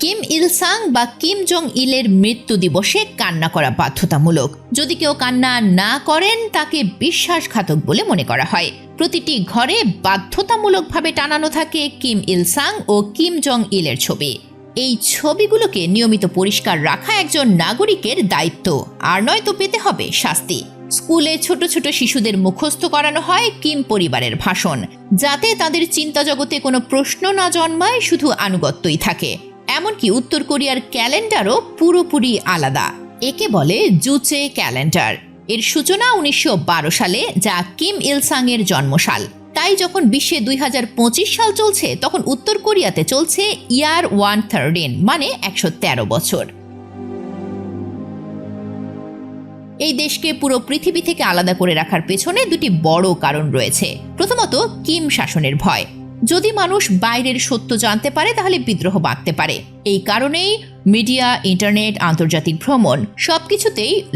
Kim ইল সাং বা Kim Jong ইলের মৃত্যু দিবসে কান্না করা বাধ্যতামূলক। যদি কেউ কান্না না করেন, তাকে বিশ্বাসঘাতক বলে মনে করা হয়। প্রতিটি ঘরে বাধ্যতামূলকভাবে টানানো থাকে কিম ইল সাং ও কিম জং ইলের ছবি। এই ছবিগুলোকে নিয়মিত পরিষ্কার রাখা একজন নাগরিকের দায়িত্ব। আর নয়তো পেতে হবে শাস্তি। স্কুলে ছোট ছোট শিশুদের মুখস্থ করানো হয় কিম পরিবারের ভাষণ। যাতে তাদের চিন্তা জগতে কোনো প্রশ্ন না জন্মায়, শুধু আনুগত্যই থাকে। এমনকি উত্তর কোরিয়ার ক্যালেন্ডারও পুরোপুরি আলাদা। একে বলে জুচে ক্যালেন্ডার। এর সূচনা উনিশশো বারো সালে, যা কিম ইলসাং এর জন্মসাল। তাই যখন বিশ্বে দুই হাজার পঁচিশ সাল চলছে, তখন উত্তর কোরিয়াতে চলছে ইয়ার ওয়ান থার্টিন মানে একশো তেরো বছর। এই দেশকে পুরো পৃথিবী থেকে আলাদা করে রাখার পেছনে দুটি বড় কারণ রয়েছে। প্রথমত, কিম শাসনের ভয়। যদি মানুষ বাইরের সত্য জানতে পারে, তাহলে বিদ্রোহ বাঁধতে পারে। এই কারণেই মিডিয়া, ইন্টারনেট, আন্তর্জাতিক ভ্রমণ সবকিছুতেই